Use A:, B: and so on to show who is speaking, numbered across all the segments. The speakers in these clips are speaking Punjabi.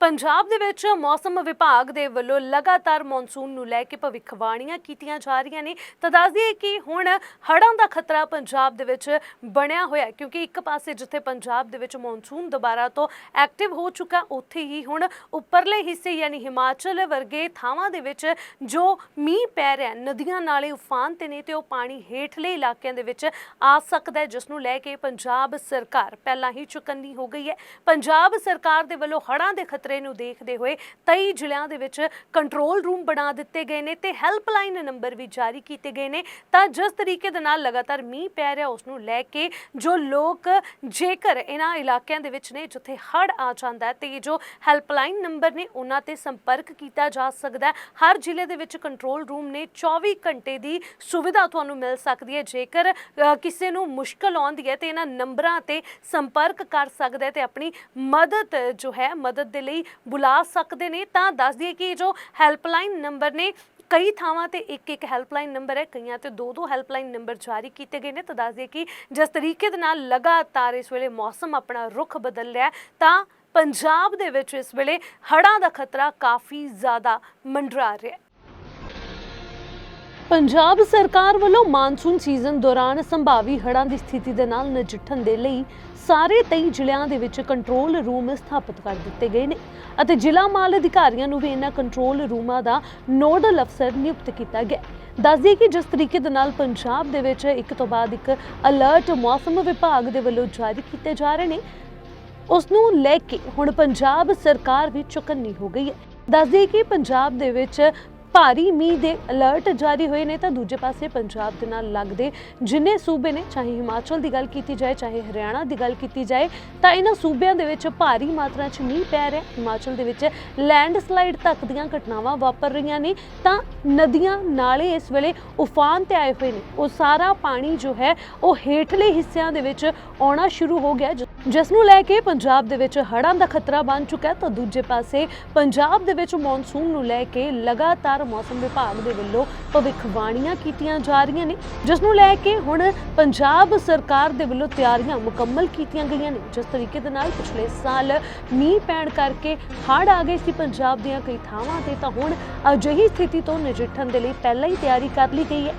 A: ਪੰਜਾਬ ਦੇ ਵਿੱਚ ਮੌਸਮ ਵਿਭਾਗ ਦੇ ਵੱਲੋਂ ਲਗਾਤਾਰ ਮੌਨਸੂਨ ਨੂੰ ਲੈ ਕੇ ਭਵਿੱਖਬਾਣੀਆਂ ਕੀਤੀਆਂ ਜਾ ਰਹੀਆਂ ਨੇ। ਤਾਂ ਦੱਸ ਕਿ ਹੁਣ ਹੜ੍ਹਾਂ ਦਾ ਖਤਰਾ ਪੰਜਾਬ ਦੇ ਵਿੱਚ ਬਣਿਆ ਹੋਇਆ ਕਿਉਂਕਿ ਇੱਕ ਪਾਸੇ ਜਿੱਥੇ ਪੰਜਾਬ ਦੇ ਵਿੱਚ ਮੌਨਸੂਨ ਦੁਬਾਰਾ ਤੋਂ ਐਕਟਿਵ ਹੋ ਚੁੱਕਾ, ਉੱਥੇ ਹੀ ਹੁਣ ਉੱਪਰਲੇ ਹਿੱਸੇ ਯਾਨੀ ਹਿਮਾਚਲ ਵਰਗੇ ਥਾਵਾਂ ਦੇ ਵਿੱਚ ਜੋ ਮੀਂਹ ਪੈ ਰਿਹਾ ਨਦੀਆਂ ਨਾਲੇ ਉਫਾਨ ਤੇ ਨੇ ਤੇ ਉਹ ਪਾਣੀ ਹੇਠਲੇ ਇਲਾਕਿਆਂ ਦੇ ਵਿੱਚ ਆ ਸਕਦਾ ਹੈ, ਜਿਸ ਨੂੰ ਲੈ ਕੇ ਪੰਜਾਬ ਸਰਕਾਰ ਪਹਿਲਾਂ ਹੀ ਚੁਕੰਨੀ ਹੋ ਗਈ ਹੈ। ਪੰਜਾਬ ਸਰਕਾਰ ਦੇ ਵੱਲੋਂ ਹੜ੍ਹਾਂ ਦੇ ਖਤਰੇ ਨੂੰ ਦੇਖਦੇ ਹੋਏ 23 ਜ਼ਿਲ੍ਹਿਆਂ ਦੇ ਵਿੱਚ ਕੰਟਰੋਲ ਰੂਮ ਬਣਾ ਦਿੱਤੇ ਗਏ ਨੇ ਤੇ ਹੈਲਪਲਾਈਨ ਨੰਬਰ ਵੀ ਜਾਰੀ ਕੀਤੇ ਗਏ ਨੇ। ਤਾਂ ਜਿਸ ਤਰੀਕੇ ਦੇ ਨਾਲ ਲਗਾਤਾਰ ਮੀਂਹ ਪੈ ਰਿਹਾ, ਉਸ ਨੂੰ ਲੈ ਕੇ ਜੋ ਲੋਕ ਜੇਕਰ ਇਹਨਾਂ ਇਲਾਕਿਆਂ ਦੇ ਵਿੱਚ ਨੇ, ਜਿੱਥੇ ਹੜ੍ਹ ਆ ਜਾਂਦਾ ਹੈ ਤੇ ਇਹ ਜੋ ਹੈਲਪਲਾਈਨ ਨੰਬਰ ਨੇ, ਉਹਨਾਂ ਤੇ ਸੰਪਰਕ ਕੀਤਾ ਜਾ ਸਕਦਾ ਹੈ। ਹਰ ਜ਼ਿਲ੍ਹੇ ਦੇ ਵਿੱਚ ਕੰਟਰੋਲ ਰੂਮ ਨੇ 24 ਘੰਟੇ ਦੀ ਸੁਵਿਧਾ ਤੁਹਾਨੂੰ ਮਿਲ ਸਕਦੀ ਹੈ। ਜੇਕਰ ਕਿਸੇ ਨੂੰ ਮੁਸ਼ਕਲ ਆਉਂਦੀ ਹੈ ਤੇ ਇਹਨਾਂ ਨੰਬਰਾਂ ਤੇ ਸੰਪਰਕ ਕਰ ਸਕਦਾ ਹੈ ਤੇ ਆਪਣੀ ਮਦਦ ਜੋ ਹੈ, ਮਦਦ ਦੇ ਲਈ ਬੁਲਾ ਸਕਦੇ ਨੇ, ਤਾਂ ਦੱਸ ਦਈਏ ਕਿ ਜੋ ਹੈਲਪਲਾਈਨ ਨੰਬਰ ਨੇ, ਕਈ ਥਾਵਾਂ ਤੇ ਇੱਕ ਇੱਕ ਹੈਲਪਲਾਈਨ ਨੰਬਰ ਹੈ, ਕਈਆਂ ਤੇ ਦੋ ਦੋ ਹੈਲਪਲਾਈਨ ਨੰਬਰ ਜਾਰੀ ਕੀਤੇ ਗਏ ਨੇ, ਤਾਂ ਦੱਸ ਦਈਏ ਕਿ ਜਿਸ ਤਰੀਕੇ ਦੇ ਨਾਲ ਲਗਾਤਾਰ ਇਸ ਵੇਲੇ ਮੌਸਮ ਆਪਣਾ ਰੁਖ ਬਦਲ ਰਿਹਾ ਤਾਂ ਪੰਜਾਬ ਦੇ ਵਿੱਚ ਇਸ ਵੇਲੇ ਹੜ੍ਹਾਂ ਦਾ ਖਤਰਾ ਕਾਫੀ ਜ਼ਿਆਦਾ ਮੰਡਰਾ ਰਿਹਾ ਹੈ। ਪੰਜਾਬ ਸਰਕਾਰ ਵੱਲੋਂ ਮਾਨਸੂਨ ਸੀਜ਼ਨ ਦੌਰਾਨ ਸੰਭਾਵੀ ਹੜ੍ਹਾਂ ਦੀ ਸਥਿਤੀ ਦੇ ਨਾਲ ਨਜਿੱਠਣ ਦੇ ਲਈ ਸਾਰੇ 23 ਜ਼ਿਲ੍ਹਿਆਂ ਦੇ ਵਿੱਚ ਕੰਟਰੋਲ ਰੂਮ ਸਥਾਪਿਤ ਕਰ ਦਿੱਤੇ ਗਏ ਨੇ ਅਤੇ ਜ਼ਿਲ੍ਹਾ ਮਾਲ ਅਧਿਕਾਰੀਆਂ ਨੂੰ ਵੀ ਇਹਨਾਂ ਕੰਟਰੋਲ ਰੂਮਾਂ ਦਾ ਨੋਡਲ ਅਫਸਰ ਨਿਯੁਕਤ ਕੀਤਾ ਗਿਆ ਦੱਸ ਦਈਏ ਕਿ ਜਿਸ ਤਰੀਕੇ ਦੇ ਨਾਲ ਪੰਜਾਬ ਦੇ ਵਿੱਚ ਇੱਕ ਤੋਂ ਬਾਅਦ ਇੱਕ ਅਲਰਟ ਮੌਸਮ ਵਿਭਾਗ ਦੇ ਵੱਲੋਂ ਜਾਰੀ ਕੀਤੇ ਜਾ ਰਹੇ ਨੇ, ਉਸ ਨੂੰ ਲੈ ਕੇ ਹੁਣ ਪੰਜਾਬ ਸਰਕਾਰ ਵੀ ਚੁਕੰਨੀ ਹੋ ਗਈ ਹੈ। ਦੱਸ ਕਿ ਪੰਜਾਬ ਦੇ ਵਿੱਚ ਭਾਰੀ ਮੀਂਹ ਦੇ ਅਲਰਟ ਜਾਰੀ ਹੋਏ ਨੇ ਤਾਂ ਦੂਜੇ ਪਾਸੇ ਪੰਜਾਬ ਦੇ ਨਾਲ ਲੱਗਦੇ ਜਿੰਨੇ ਸੂਬੇ ਨੇ, ਚਾਹੇ ਹਿਮਾਚਲ ਦੀ ਗੱਲ ਕੀਤੀ ਜਾਏ, ਚਾਹੇ ਹਰਿਆਣਾ ਦੀ ਗੱਲ ਕੀਤੀ ਜਾਏ, ਤਾਂ ਇਹਨਾਂ ਸੂਬਿਆਂ ਦੇ ਵਿੱਚ ਭਾਰੀ ਮਾਤਰਾ 'ਚ ਮੀਂਹ ਪੈ ਰਿਹਾ ਹਿਮਾਚਲ ਦੇ ਵਿੱਚ ਲੈਂਡਸਲਾਈਡ ਤੱਕ ਦੀਆਂ ਘਟਨਾਵਾਂ ਵਾਪਰ ਰਹੀਆਂ ਨੇ, ਤਾਂ ਨਦੀਆਂ ਨਾਲੇ ਇਸ ਵੇਲੇ ਉਫਾਨ ਤੇ ਆਏ ਹੋਏ ਨੇ। ਉਹ ਸਾਰਾ ਪਾਣੀ ਜੋ ਹੈ, ਉਹ ਹੇਠਲੇ ਹਿੱਸਿਆਂ ਦੇ ਵਿੱਚ ਆਉਣਾ ਸ਼ੁਰੂ ਹੋ ਗਿਆ ਜਿ- ਜਿਸ ਨੂੰ ਲੈ ਕੇ ਪੰਜਾਬ ਦੇ ਵਿੱਚ ਹੜ੍ਹਾਂ ਦਾ ਖਤਰਾ ਬਣ ਚੁੱਕਾ ਹੈ, ਤਾਂ ਦੂਜੇ ਪਾਸੇ ਪੰਜਾਬ ਦੇ ਵਿੱਚ ਮੌਨਸੂਨ ਨੂੰ ਲੈ ਕੇ ਲਗਾਤਾਰ ਮੌਸਮ ਵਿਭਾਗ ਦੇ ਵੱਲੋਂ ਭਵਿੱਖਬਾਣੀਆਂ ਕੀਤੀਆਂ ਜਾ ਰਹੀਆਂ ਨੇ, ਜਿਸ ਨੂੰ ਲੈ ਕੇ ਹੁਣ ਪੰਜਾਬ ਸਰਕਾਰ ਦੇ ਵੱਲੋਂ ਤਿਆਰੀਆਂ ਮੁਕੰਮਲ ਕੀਤੀਆਂ ਗਈਆਂ ਨੇ। ਜਿਸ ਤਰੀਕੇ ਦੇ ਨਾਲ ਪਿਛਲੇ ਸਾਲ ਮੀਂਹ ਪੈਣ ਕਰਕੇ ਹੜ੍ਹ ਆ ਗਏ ਸੀ ਪੰਜਾਬ ਦੀਆਂ ਕਈ ਥਾਵਾਂ ਤੇ, ਤਾਂ ਹੁਣ ਅਜਿਹੀ ਸਥਿਤੀ ਤੋਂ ਨਜਿੱਠਣ ਦੇ ਲਈ ਪਹਿਲਾਂ ਹੀ ਤਿਆਰੀ ਕਰ ਲਈ ਗਈ ਹੈ।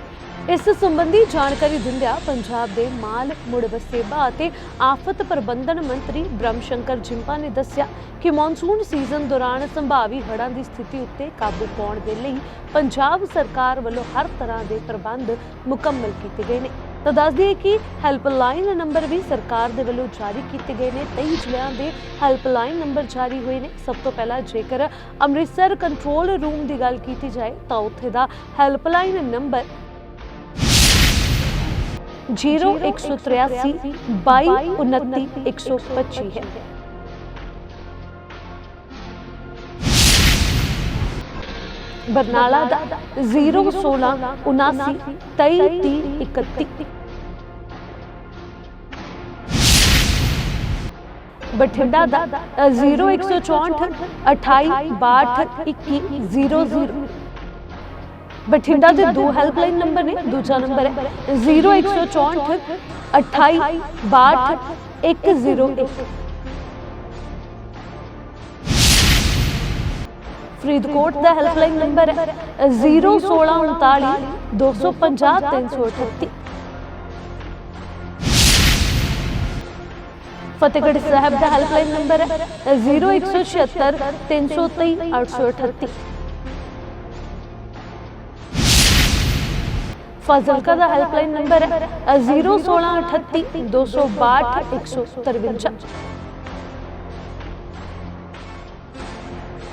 A: ਇਸ ਸੰਬੰਧੀ ਜਾਣਕਾਰੀ ਦਿੰਦਿਆਂ ਪੰਜਾਬ ਦੇ ਮਾਲ ਮੁੜ ਵਸੇਬਾ ਅਤੇ ਆਫਤ ਪ੍ਰਬੰਧਨ ਮੰਤਰੀ ਬ੍ਰਹਮ ਸ਼ੰਕਰ ਜਿੰਪਾ ਨੇ ਦੱਸਿਆ ਕਿ ਮੌਨਸੂਨ ਸੀਜ਼ਨ ਦੌਰਾਨ ਸੰਭਾਵੀ ਹੜ੍ਹਾਂ ਦੀ ਸਥਿਤੀ ਉੱਤੇ ਕਾਬੂ ਪਾਉਣ ਦੇ ਲਈ ਪੰਜਾਬ ਸਰਕਾਰ ਵੱਲੋਂ ਹਰ ਤਰ੍ਹਾਂ ਦੇ ਪ੍ਰਬੰਧ ਮੁਕੰਮਲ ਕੀਤੇ ਗਏ ਨੇ। ਤਾਂ ਦੱਸ ਦਈਏ ਕਿ ਹੈਲਪਲਾਈਨ ਨੰਬਰ ਵੀ ਸਰਕਾਰ ਦੇ ਵੱਲੋਂ ਜਾਰੀ ਕੀਤੇ ਗਏ ਨੇ। 23 ਜ਼ਿਲ੍ਹਿਆਂ ਦੇ ਹੈਲਪਲਾਈਨ ਨੰਬਰ ਜਾਰੀ ਹੋਏ ਨੇ। ਸਭ ਤੋਂ ਪਹਿਲਾਂ ਜੇਕਰ ਅੰਮ੍ਰਿਤਸਰ ਕੰਟਰੋਲ ਰੂਮ ਦੀ ਗੱਲ ਕੀਤੀ ਜਾਏ ਤਾਂ ਉੱਥੇ ਦਾ ਹੈਲਪਲਾਈਨ ਨੰਬਰ 0183 22 29 125 ਹੈ। ਬਰਨਾਲਾ ਦਾ 016 79 23 31 ਬਠਿੰਡਾ ਦਾ 0164 28 62 21 00 ਬਠਿੰਡਾ ਦੇ ਦੋ ਹੈਲਪਲਾਈਨ ਨੰਬਰ ਨੇ ਦੂਜਾ ਨੰਬਰ ਹੈ 0164 28 62 101 ਫਰੀਦਕੋਟ ਦਾ ਹੈਲਪਲਾਈਨ ਨੰਬਰ ਹੈ 01639 250 338 ਫਤਿਹਗੜ੍ਹ ਸਾਹਿਬ ਦਾ ਹੈਲਪਲਾਈਨ ਨੰਬਰ ਹੈ 0176 323 838 ਫਾਜ਼ਿਲਕਾ ਦਾ ਹੈਲਪਲਾਈਨ ਨੰਬਰ ਹੈ 01638 262 153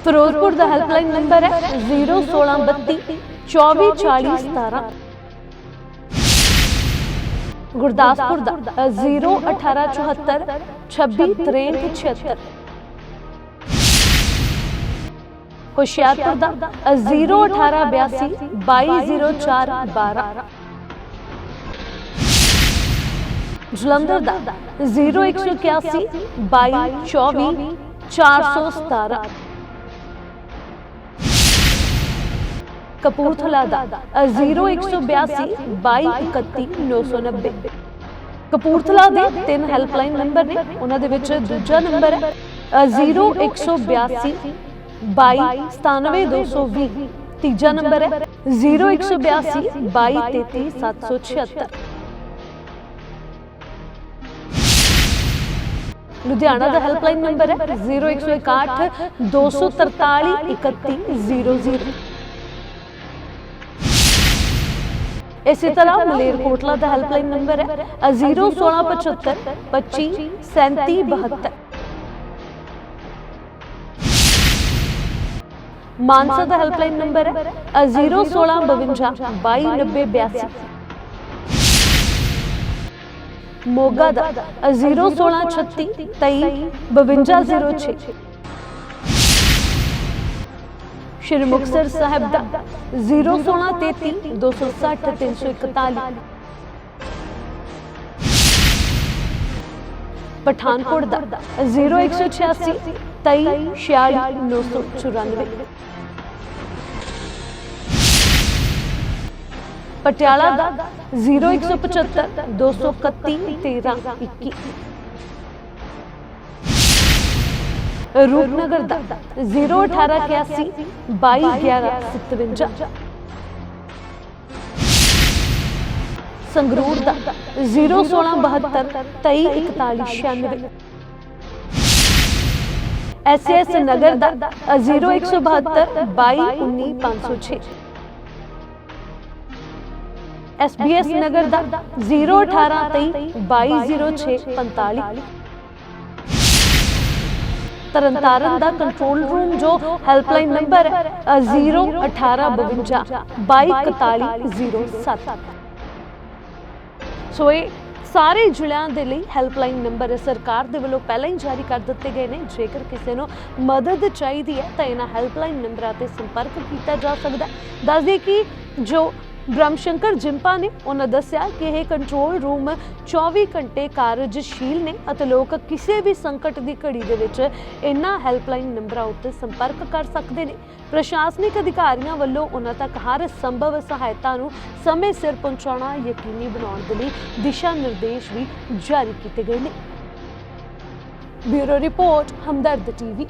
A: ਫਿਰੋਜ਼ਪੁਰ ਦਾ ਹੈਲਪਲਾਈਨ ਨੰਬਰ ਹੈ 01632 2440 17 ਗੁਰਦਾਸਪੁਰ ਦਾ 01874 266376 ਹੁਸ਼ਿਆਰਪੁਰ ਦਾ 01882 2204 12 ਜਲੰਧਰ ਦਾ 0181 2224 417 ਕਪੂਰਥਲਾ ਦਾ 0182 2231 990 ਕਪੂਰਥਲਾ ਦੇ ਤਿੰਨ ਹੈਲਪਲਾਈਨ ਨੰਬਰ ਨੇ, ਉਹਨਾਂ ਦੇ ਵਿੱਚ ਦੂਜਾ ਨੰਬਰ ਹੈ 0182 22 97220 ਤੀਜਾ ਨੰਬਰ ਹੈ 0182 22 33 776 ਲੁਧਿਆਣਾ ਦਾ ਹੈਲਪਲਾਈਨ ਨੰਬਰ ਹੈ 0161 243 3100 ਇਸੇ ਤਰ੍ਹਾਂ ਮਲੇਰਕੋਟਲਾ ਦਾ ਹੈਲਪਲਾਈਨ ਨੰਬਰ ਹੈ 01675 25 3772 ਮਾਨਸਾ ਦਾ ਹੈਲਪਲਾਈਨ ਨੰਬਰ ਹੈ 01652 229082 ਮੋਗਾ ਦਾ 01636 23 ਸ਼੍ਰੀ ਮੁਕਤਸਰ ਸਾਹਿਬ ਦਾ 01633 260 341 ਪਠਾਨਕੋਟ ਦਾ 0186 23 ਪਟਿਆਲਾ ਦਾ 0175 231 13 21 ਰੂਪਨਗਰ ਦਾ 01881 2211 ਸੰਗਰੂਰ ਦਾ 01672 2341 ਐਸਐਸ ਨਗਰ ਦਾ 0172 2219 ਐਸਬੀਐਸ ਨਗਰ ਦਾ 018 2206 45 ਤਰਨਤਾਰਨ ਦਾ ਕੰਟਰੋਲ ਰੂਮ ਜੋ ਹੈਲਪਲਾਈਨ ਨੰਬਰ ਹੈ 01852 224107 ਸੋ ਇਹ ਸਾਰੇ ਜ਼ਿਲ੍ਹਿਆਂ ਦੇ ਲਈ ਹੈਲਪਲਾਈਨ ਨੰਬਰ ਸਰਕਾਰ ਦੇ ਵੱਲੋਂ ਪਹਿਲਾਂ ਹੀ ਜਾਰੀ ਕਰ ਦਿੱਤੇ ਗਏ ਨੇ। ਜੇਕਰ ਕਿਸੇ ਨੂੰ ਮਦਦ ਚਾਹੀਦੀ ਹੈ ਤਾਂ ਇਹਨਾਂ ਹੈਲਪਲਾਈਨ ਨੰਬਰਾਂ ਤੇ ਸੰਪਰਕ ਕੀਤਾ ਜਾ ਸਕਦਾ ਹੈ। ਦੱਸ ਦਈਏ ਕਿ ਜੋ ਬ੍ਰਹਮਸ਼ੰਕਰ ਜਿੰਪਾ ਨੇ ਉਹਨਾਂ ਦੱਸਿਆ ਕਿ ਇਹ ਕੰਟਰੋਲ ਰੂਮ 24 ਘੰਟੇ ਕਾਰਜਸ਼ੀਲ ਨੇ ਅਤੇ ਲੋਕ ਕਿਸੇ ਵੀ ਸੰਕਟ ਦੀ ਘੜੀ ਦੇ ਵਿੱਚ ਇਹਨਾਂ ਹੈਲਪਲਾਈਨ ਨੰਬਰਾਂ ਉੱਤੇ ਸੰਪਰਕ ਕਰ ਸਕਦੇ ਨੇ। ਪ੍ਰਸ਼ਾਸਨਿਕ ਅਧਿਕਾਰੀਆਂ ਵੱਲੋਂ ਉਹਨਾਂ ਤੱਕ ਹਰ ਸੰਭਵ ਸਹਾਇਤਾ ਨੂੰ ਸਮੇਂ ਸਿਰ ਪਹੁੰਚਾਉਣਾ ਯਕੀਨੀ ਬਣਾਉਣ ਦੇ ਲਈ ਦਿਸ਼ਾ ਨਿਰਦੇਸ਼ ਵੀ ਜਾਰੀ ਕੀਤੇ ਗਏ ਨੇ। Bureau report, Hamdard TV.